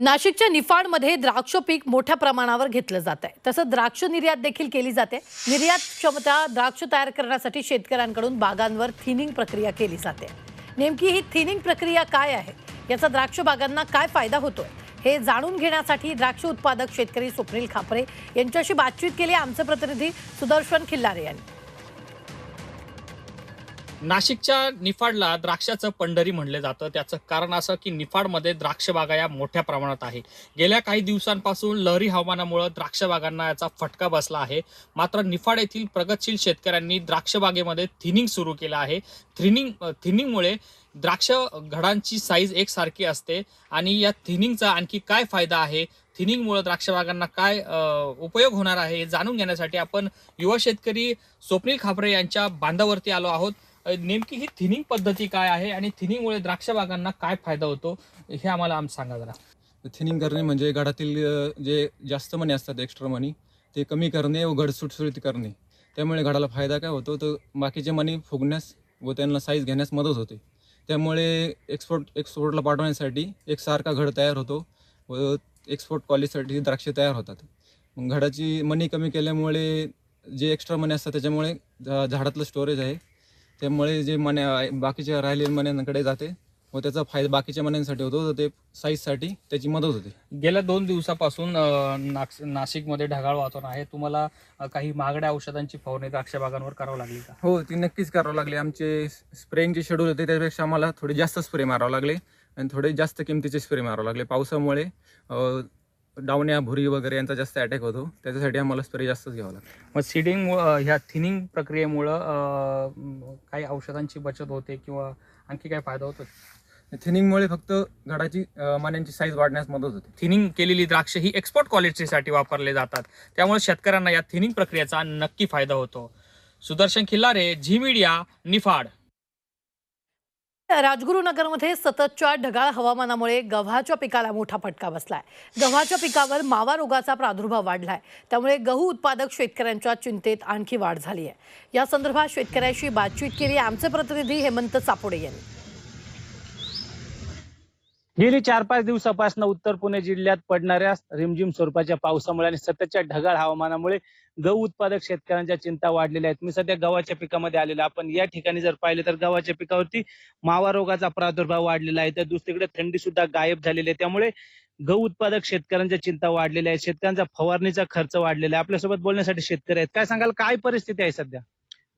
नाशिकच्या निफाडमध्ये द्राक्ष पीक मोठ्या प्रमाणावर घेतलं जात आहे. तसं द्राक्ष निर्यात देखील केली जाते. निर्यात क्षमता द्राक्ष तयार करण्यासाठी शेतकऱ्यांकडून बागांवर थिनिंग प्रक्रिया केली जाते. नेमकी ही थिनिंग प्रक्रिया काय आहे? याचा द्राक्ष बागांना काय फायदा होतोय? हे जाणून घेण्यासाठी द्राक्ष उत्पादक शेतकरी स्वप्नील खापरे यांच्याशी बातचीत केली आमचे प्रतिनिधी सुदर्शन खिल्लारे यांनी. नाशिकच्या निफाडला द्राक्षाचं पंढरी म्हणलं जातं. त्याचं कारण असं की निफाडमध्ये द्राक्ष बागा या मोठ्या प्रमाणात आहे. गेल्या काही दिवसांपासून लहरी हवामानामुळे द्राक्ष बागांना याचा फटका बसला आहे. मात्र निफाड येथील प्रगतशील शेतकऱ्यांनी द्राक्ष बागेमध्ये थिनिंग सुरू केलं आहे. थिनिंग थिनिंगमुळे द्राक्ष घडांची साईज एकसारखी असते आणि या थिनिंगचा आणखी काय फायदा आहे? थिनिंगमुळे द्राक्षबागांना काय उपयोग होणार आहे हे जाणून घेण्यासाठी आपण युवा शेतकरी स्वप्नील खापरे यांच्या बांधावरती आलो आहोत. नेमकी ही थिनिंग पद्धती काय आहे आणि थिनिंगमुळे द्राक्ष बागांना काय फायदा होतो हे आम्हाला आम सांगा जरा. थिनिंग करणे म्हणजे घडातील जे जास्त मणी असतात एक्स्ट्रा मनी ते कमी करणे व घड सुटसुटीत करणे. त्यामुळे घडाला फायदा काय होतो तर बाकीचे मनी फुगण्यास व त्यांना साईज घेण्यास मदत होते. त्यामुळे एक्सपोर्ट एक्सपोर्टला पाठवण्यासाठी एक सारखा घड तयार होतो व एक्सपोर्ट क्वालिटीसाठी द्राक्षे तयार होतात. मग घडाची मनी कमी केल्यामुळे जे एक्स्ट्रा मनी असतात त्याच्यामुळे झा- झाडातलं स्टोरेज आहे त्यामुळे जे मने बाकीच्या राहिलेल्या मण्यांकडे जाते व त्याचा फायदा बाकीच्या मण्यांसाठी होतो तर ते साईजसाठी त्याची मदत होते. गेल्या दोन दिवसापासून नाक्स- नाशिकमध्ये ढगाळ वातावरण आहे. तुम्हाला काही महागड्या औषधांची फवारणी द्राक्ष बागांवर करावं लागली का? हो ती नक्कीच करावं लागली. आमचे स्प्रेइंगचे शेड्यूल होते त्यापेक्षा आम्हाला थोडे जास्त स्प्रे मारावं लागले आणि थोडे जास्त किमतीचे स्प्रे मारावं लागले. पावसामुळे डावण्या भुरी वगैरे यांचा जास्त अटॅक होतो. त्याच्यासाठी आम्हाला स्प्रे जास्तच घ्यावा लागतो. मग सीडिंग ह्या थिनिंग प्रक्रियेमुळं काही औषधांची बचत होते किंवा आणखी काय फायदा होतो? थिनिंगमुळे फक्त घडाची अ, मान्यांची साईज वाढण्यास मदत होते. थिनिंग केलेली द्राक्ष ही एक्सपोर्ट क्वालिटीसाठी वापरले जातात. त्यामुळे शेतकऱ्यांना या थिनिंग प्रक्रियेचा नक्की फायदा होतो. Sudarshan Khillare Zee Media Niphad. राजगुरुनगरमध्ये सततच्या ढगाळ हवामानामुळे गव्हाच्या पिकाला मोठा फटका बसलाय. गव्हाच्या पिकावर मावा रोगाचा प्रादुर्भाव वाढलाय. त्यामुळे गहू उत्पादक शेतकऱ्यांच्या चिंतेत आणखी वाढ झाली आहे या संदर्भात शेतकऱ्यांशी बातचीत केली आमचे प्रतिनिधी हेमंत चापोडे यांनी. गेली चार पाच दिवसापासून उत्तर पुणे जिल्ह्यात पडणाऱ्या रिमझिम स्वरूपाच्या पावसामुळे आणि सततच्या ढगाळ हवामानामुळे गहू उत्पादक शेतकऱ्यांच्या चिंता वाढलेल्या आहेत. मी सध्या गव्हाच्या पिकामध्ये आलेलो आपण या ठिकाणी जर पाहिले तर गव्हाच्या पिकावरती मावा रोगाचा प्रादुर्भाव वाढलेला आहे. तर दुसरीकडे थंडी सुद्धा गायब झालेली आहे. त्यामुळे गहू उत्पादक शेतकऱ्यांच्या चिंता वाढलेल्या आहेत. शेतकऱ्यांचा फवारणीचा खर्च वाढलेला आहे. आपल्यासोबत बोलण्यासाठी शेतकरी आहेत. काय सांगाल? काय परिस्थिती आहे सध्या?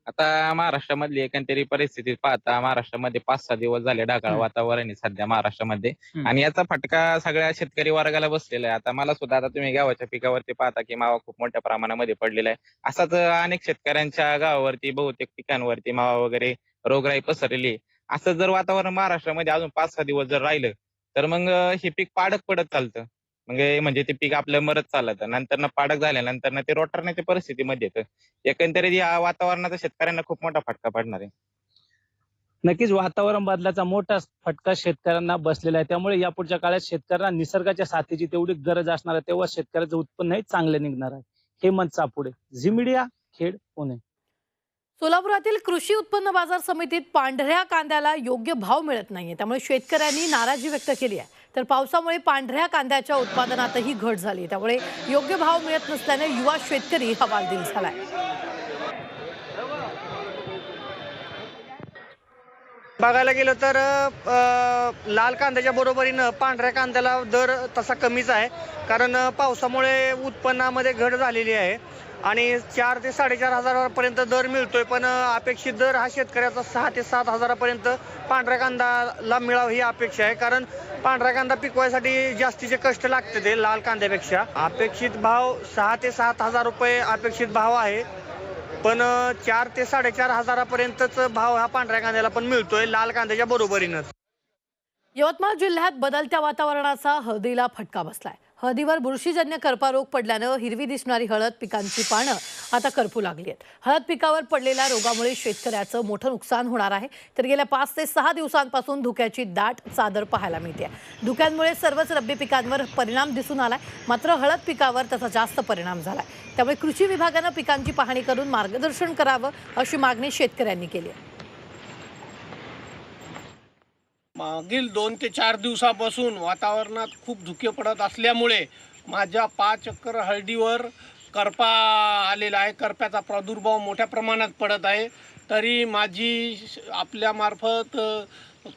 आता महाराष्ट्रामधली एकंदरीत परिस्थिती पाहता महाराष्ट्रामध्ये पाच सहा दिवस झाले ढगाळ हम्म. वातावरण आहे सध्या महाराष्ट्रामध्ये. आणि याचा फटका सगळ्या शेतकरी वर्गाला बसलेला आहे. आता मला सुद्धा आता तुम्ही गावाच्या पिकावरती पाहता की मावा खूप मोठ्या प्रमाणामध्ये पडलेला आहे. असाच अनेक शेतकऱ्यांच्या गावावरती बहुतेक पिकांवरती मावा वगैरे रोगराई पसरलेली असं जर वातावरण महाराष्ट्रामध्ये अजून पाच सहा दिवस जर राहिलं तर मग हे पीक पाडक पडत चालतं. मग म्हणजे ते पीक आपलं मरत चालतं नंतर ना पाडक झाल्यानंतर ना ते रोटरण्याच्या परिस्थितीमध्ये येतं. एकंदरीत या वातावरणाचा शेतकऱ्यांना खूप मोठा फटका पडणार आहे. नक्कीच वातावरण बदलाचा मोठा फटका शेतकऱ्यांना बसलेला आहे. त्यामुळे यापुढच्या काळात शेतकऱ्यांना निसर्गाच्या साथीची तेवढी गरज असणार आहे. तेव्हा शेतकऱ्याचं उत्पन्नही चांगलं निघणार आहे. Hemant Chapude Zee Media Khed Pune. सोलापुरातील कृषी उत्पन्न बाजार समितीत पांढऱ्या कांद्याला योग्य भाव मिळत नाहीये. त्यामुळे शेतकऱ्यांनी नाराजी व्यक्त केली आहे. तर पावसामुळे पांढऱ्या कांद्याच्या उत्पादनातही घट झाली. त्यामुळे योग्य भाव मिळत नसल्याने युवा शेतकरी हवालदिल झालाय. बघायला गेलं तर अ, लाल कांद्याच्या बरोबरीनं पांढऱ्या कांद्याला दर तसा कमीच आहे. कारण पावसामुळे उत्पन्नामध्ये घट झालेली आहे. आणि चार ते साडेचार हजारापर्यंत दर मिळतोय पण अपेक्षित दर हा शेतकऱ्याचा सहा ते सात हजारापर्यंत पांढऱ्या कांद्याला मिळावं ही अपेक्षा आहे. कारण पांढरा कांदा पिकवायसाठी जास्तीचे कष्ट लागते ते लाल कांद्यापेक्षा. अपेक्षित भाव सहा ते सात हजार रुपये अपेक्षित भाव आहे. पण चार ते साडेचार हजारापर्यंतच भाव हा पांढऱ्या कांद्याला पण मिळतोय लाल कांद्याच्या बरोबरीनंच. यवतमाळ जिल्ह्यात बदलत्या वातावरणाचा हळदीला फटका बसलाय. हळदीवर बुरशीजन्य कर्पारोग पडल्यानं हिरवी दिसणारी हळद पिकांची पानं आता करपू लागली आहेत. हळद पिकावर पडलेल्या रोगामुळे शेतकऱ्याचं मोठं नुकसान होणार आहे. तर गेल्या पाच ते सहा दिवसांपासून धुक्याची दाट चादर पाहायला मिळते धुक्यांमुळे सर्वच रब्बी पिकांवर परिणाम दिसून आलाय. मात्र हळद पिकावर त्याचा जास्त परिणाम झालाय. त्यामुळे कृषी विभागानं पिकांची पाहणी करून मार्गदर्शन करावं अशी मागणी शेतकऱ्यांनी केली आहे. मागील दोन ते चार दिवसापासून वातावरणात खूप धुके पडत असल्यामुळे माझ्या पाच चक्कर हळदीवर करपा आलेला आहे. करप्याचा प्रादुर्भाव मोठ्या प्रमाणात पडत आहे. तरी माझी आपल्यामार्फत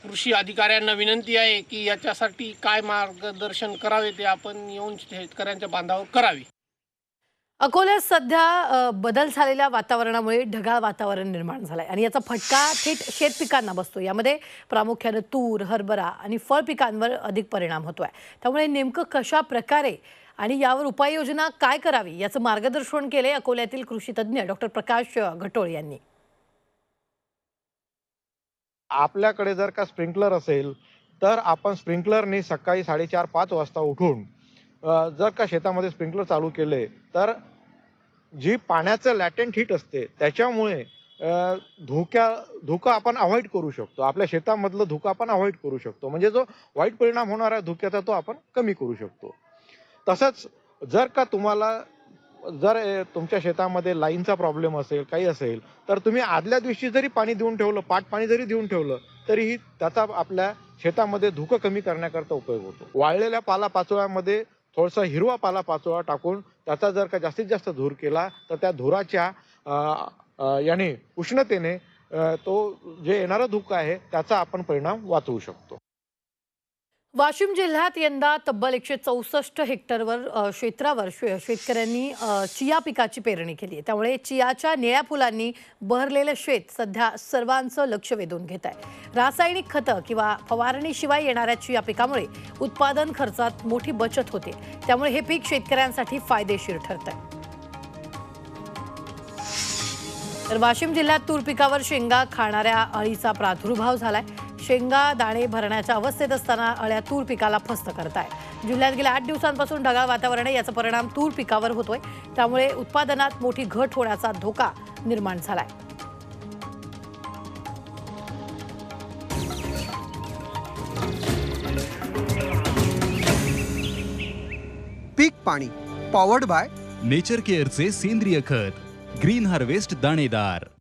कृषी अधिकाऱ्यांना विनंती आहे की याच्यासाठी काय मार्गदर्शन करावे ते आपण येऊन शेतकऱ्यांच्या बांधावर करावे. अकोल्यात सध्या बदल झालेल्या वातावरणामुळे ढगाळ वातावरण निर्माण झालंय आणि याचा फटका थेट शेत पिकांना बसतो. यामध्ये प्रामुख्यानं तूर हरभरा आणि फळ पिकांवर अधिक परिणाम होतो आहे त्यामुळे नेमकं कशा प्रकारे आणि यावर उपाययोजना काय करावी याचं मार्गदर्शन केले अकोल्यातील कृषीतज्ञ डॉक्टर प्रकाश घटोळ यांनी. आपल्याकडे जर का स्प्रिंकलर असेल तर आपण स्प्रिंकलरनी सकाळी साडेचार पाच वाजता उठून जर का शेतामध्ये स्प्रिंकलर चालू केले तर जी पाण्याचं लॅटेंट हीट असते त्याच्यामुळे धोक्या धोका आपण अवॉइड करू शकतो. आपल्या शेतामधलं धोका आपण अवॉइड करू शकतो. म्हणजे जो वाईट परिणाम होणार आहे धोक्याचा तो आपण कमी करू शकतो. तसंच जर का तुम्हाला जर तुमच्या शेतामध्ये लाईनचा प्रॉब्लेम असेल काही असेल तर तुम्ही आदल्या दिवशी जरी पाणी देऊन ठेवलं पाट पाणी जरी देऊन ठेवलं तरीही त्याचा आपल्या शेतामध्ये धुकं कमी करण्याकरता उपयोग होतो. वाळलेल्या पालापाचोळ्यामध्ये थोडासा हिरवा पालापाचोळा टाकून त्याचा जर का जास्तीत जास्त धूर केला तर त्या धुराच्या याने उष्णतेने तो जे येणारा धुकं आहे त्याचा आपण परिणाम वाचवू शकतो. वाशिम जिल्ह्यात यंदा तब्बल एकशे चौसष्ट हेक्टरवर क्षेत्रावर शे- शेतकऱ्यांनी चिया पिकाची पेरणी केली आहे. त्यामुळे चियाच्या निळ्या फुलांनी बहरलेलं शेत सध्या सर्वांचं लक्ष वेधून घेत आहे. रासायनिक खतं किंवा फवारणीशिवाय येणाऱ्या चिया पिकामुळे उत्पादन खर्चात मोठी बचत होते. त्यामुळे हे पीक शेतकऱ्यांसाठी फायदेशीर ठरत आहे. तर वाशिम जिल्ह्यात तूर पिकावर शेंगा खाणाऱ्या अळीचा प्रादुर्भाव झालाय. शेंगा दाणे भरण्याच्या अवस्थेत असताना अळ्या तूर पिकाला फस्त करताय. जिल्ह्यात गेल्या आठ दिवसांपासून ढगाळ वातावरण आहे. याचा परिणाम तूर पिकावर होतोय. त्यामुळे उत्पादनात मोठी घट होण्याचा धोका निर्माण झालाय. पीक पाणी पॉवर्ड बाय नेचर केअरचे सेंद्रिय खत ग्रीन हार्वेस्ट दाणेदार.